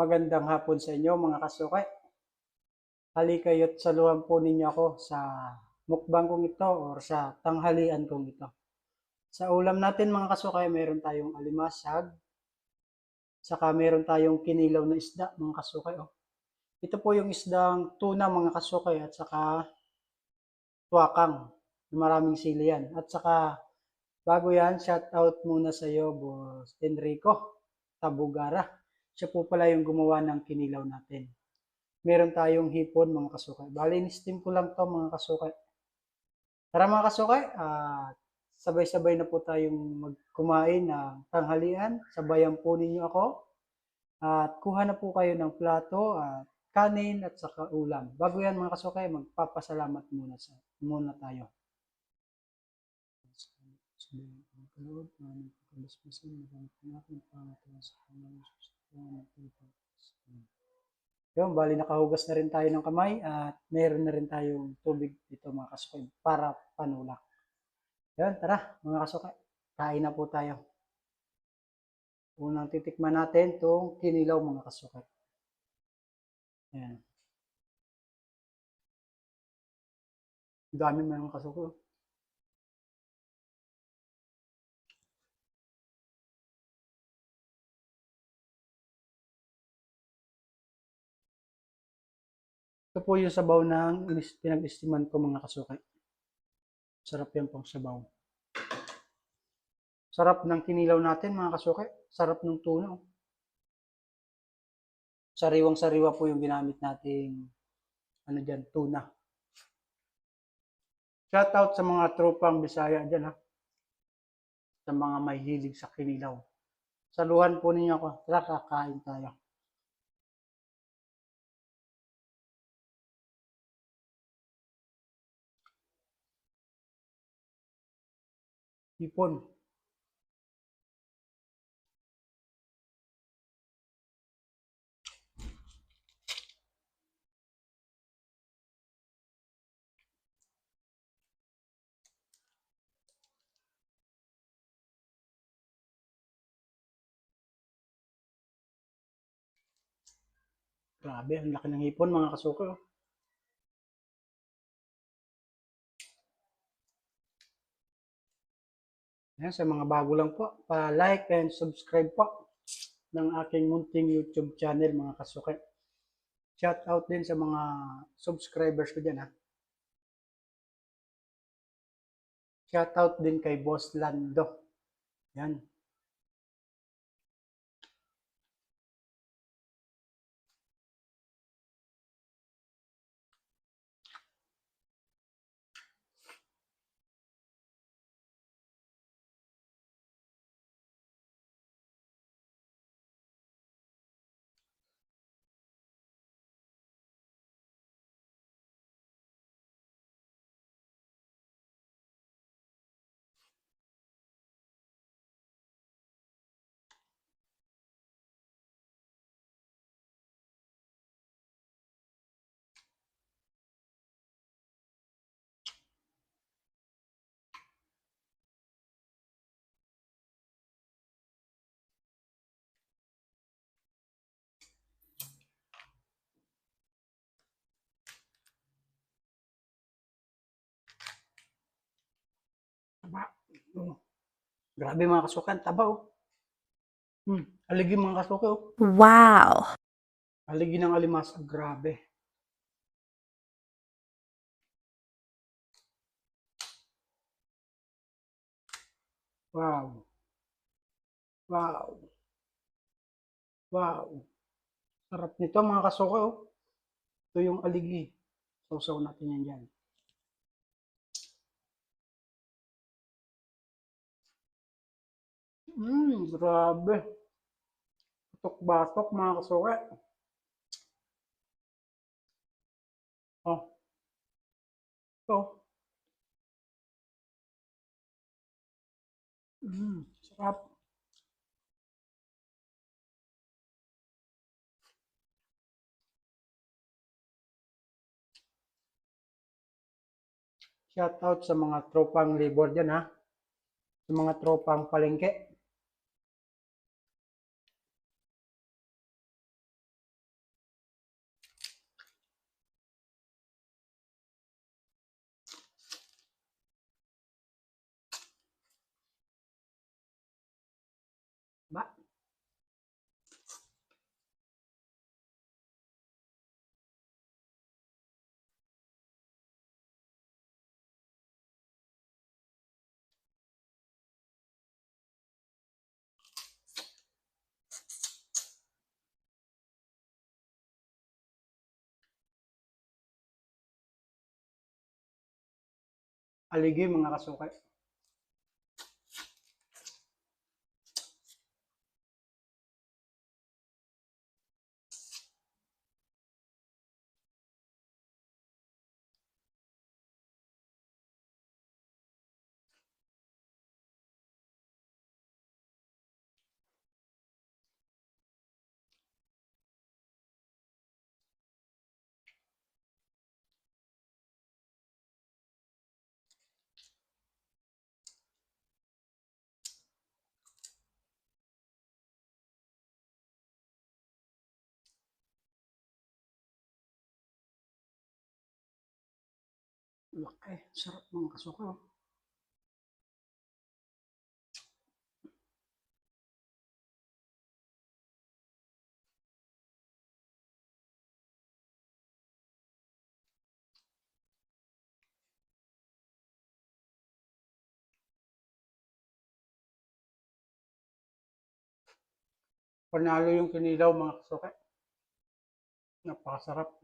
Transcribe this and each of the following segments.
Magandang hapon sa inyo mga kasukay. Halikayo't saluhan po ninyo ako sa mukbang kong ito or sa tanghalian kong ito. Sa ulam natin mga kasukay, meron tayong alimasag, saka meron tayong kinilaw na isda mga kasukay. Oh. Ito po yung isdang tuna mga kasukay at saka tuwakang. Maraming sili yan. At saka bago yan, shout out muna sa iyo, Boss Enrico Tabugara. Siya po pala yung gumawa ng kinilaw natin. Meron tayong hipon mga kasukay. Bali, steam ko lang to mga kasukay. Tara mga kasukay, at sabay-sabay na po tayong magkumain ng tanghalian. Sabayan po ninyo ako. At kuha na po kayo ng plato at kanin at saka ulam. Bago yan mga kasukay, magpapasalamat muna, sa, muna tayo. Yung, bali nakahugas na rin tayo ng kamay at meron na rin tayong tubig dito mga kasukay para panulak. Yan, tara mga kasukay, kain na po tayo. Unang titikman natin itong kinilaw mga kasukay. Yan. Ang dami mga kasukay. Ito po yung sabaw inis- pinag-estiman ko mga kasukay. Sarap yan pong sabaw. Sarap ng kinilaw natin mga kasukay. Sarap ng tuna. oh. Sariwang sariwa po yung ginamit nating ano dyan, tuna. Shout out sa mga tropang Bisaya dyan ha. Sa mga may hilig sa kinilaw. Saluhan po ninyo ako. Tara, kakain tayo. Hipon. Grabe, ang laki ng hipon mga kasuko. Ayan, sa mga bago lang po, pa-like and subscribe po ng aking munting YouTube channel mga kasuke. Shout out din sa mga subscribers ko dyan ha. Shout out din kay Boss Lando. Yan. Oh. Grabe mga kasukan, taba oh. Hmm, aligi mga kasuka oh. Wow. Aligi ng alimas, grabe. Wow. Wow. Wow. Sarap nito mga kasuka oh. Ito yung aligi. Sausaw natin yan dyan. Mmm, grabe. Batok-batok mga kasuka. Oh. Ito. Mmm, sarap. Shout out sa mga tropang labor dyan ha. Sa mga tropang palengke. Ba? Aligi mga kasukay. Laki. Sarap mga kasukay. oh. Panalo yung kinilaw mga kasukay. Napakasarap.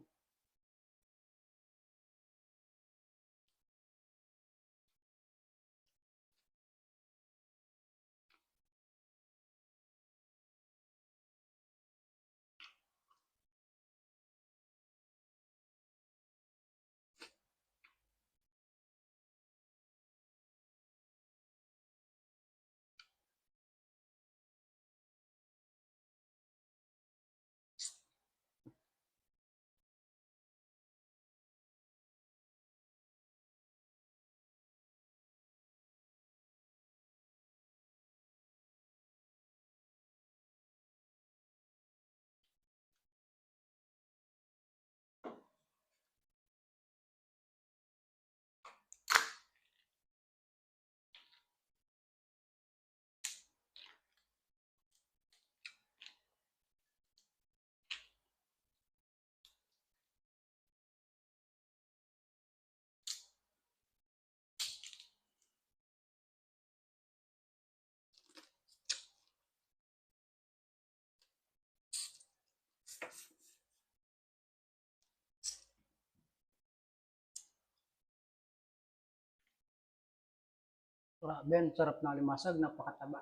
Grabe, ang sarap na limasag, napakataba.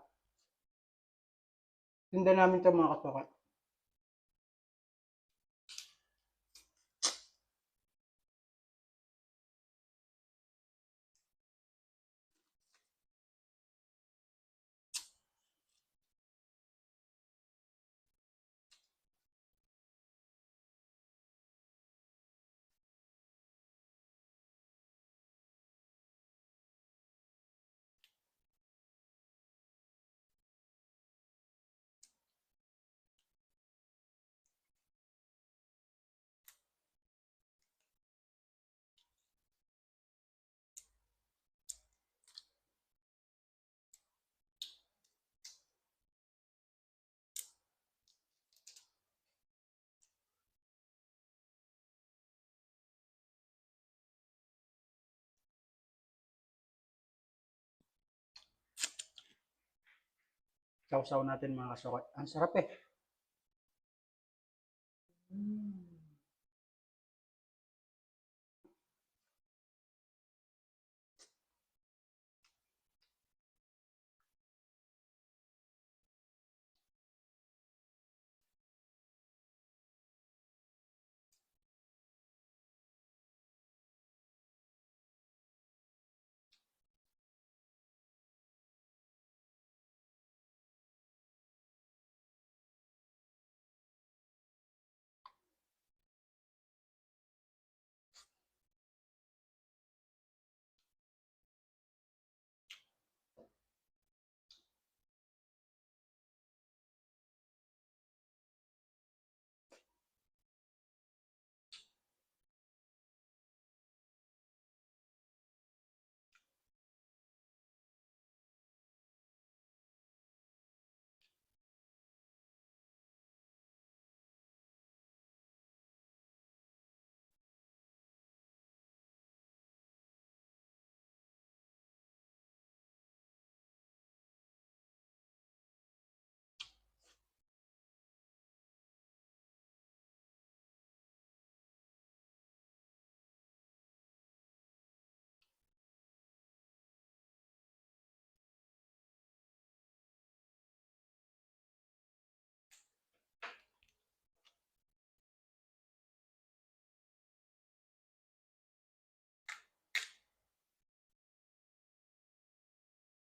Tinda namin ito mga kasukay. Sausaw natin mga kasukay. Ang sarap eh.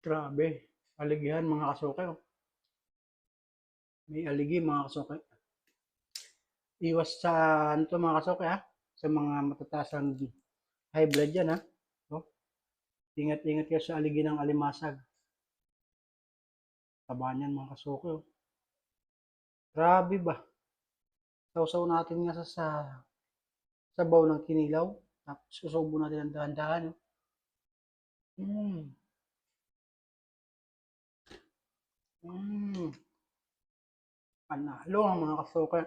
Grabe. Aligihan mga kasukay. oh. May aligi mga kasukay. Iwas sa ano to mga kasukay ha. Sa mga matatasang high blood yan ha. Oh. Ingat-ingat kayo sa aligi ng alimasag. Taba niyan mga kasukay. Oh. Grabe ba? Sausaw natin nga sa, sa sabaw ng kinilaw. Susubo natin ang dahan-dahan. Oh. Mm. Mm. Panalo ang mga kasuka.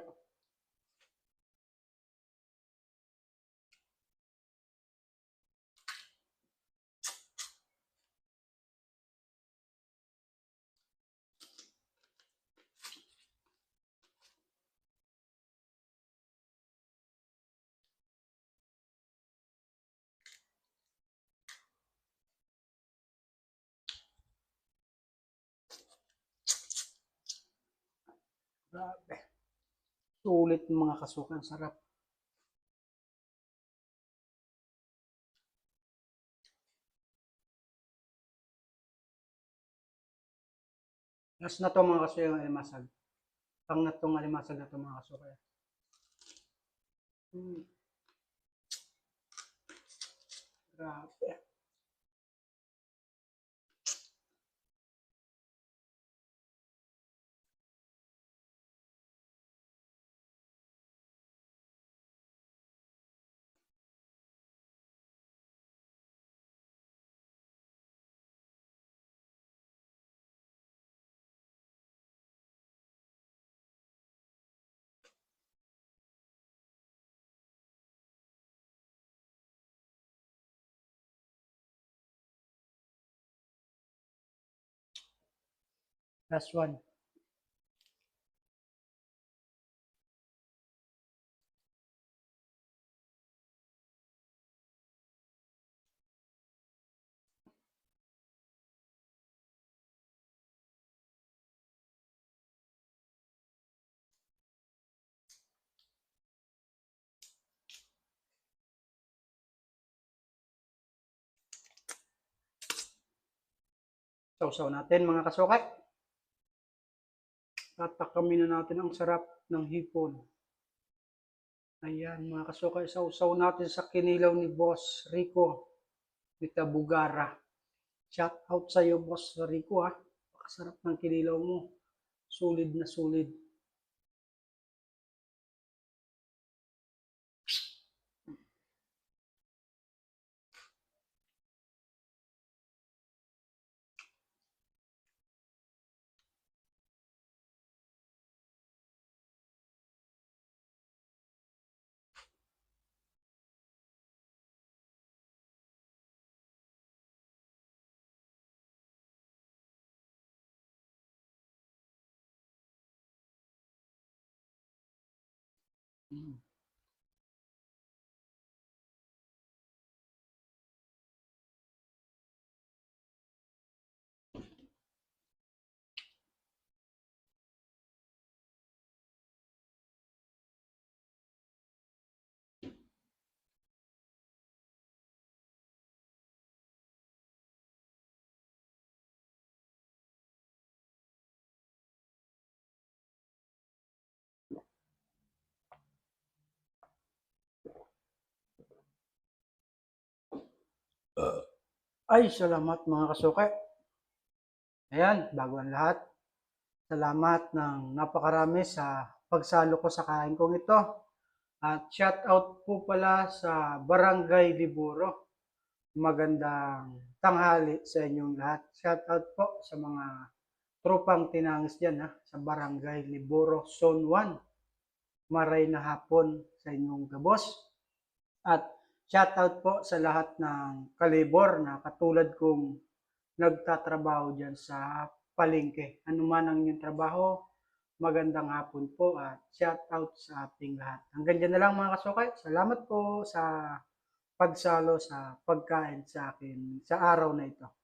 Grabe. Sulit ng mga kasuka. Ang sarap. Last na to mga kasuka yung alimasag. Pang na tong alimasag na to mga kasuka. Hmm. Grabe. Last one. Sausaw natin mga kasukay. Tatakamin na natin ang sarap ng hipon. Ayan mga kasukay, sausaw natin sa kinilaw ni Boss Rico ni Tabugara. Shout out sa iyo Boss Rico ha. Pakasarap ng kinilaw mo. Solid na solid. Mm. Ay, salamat mga kasukay. Ayan, bago ang lahat. Salamat ng napakarami sa pagsalo ko sa kain kong ito. At shout out po pala sa Barangay Liburo. Magandang tanghali sa inyong lahat. Shout out po sa mga tropang tinangis dyan ha, sa Barangay Liburo Zone 1. Maray na hapon sa inyong gabos. At Shoutout po sa lahat ng kalibor na katulad kong nagtatrabaho dyan sa palengke. Ano man ang inyong trabaho, magandang hapon po at shoutout sa ating lahat. Hanggang dyan na lang mga kasukay. Salamat po sa pagsalo sa pagkain sa akin sa araw na ito.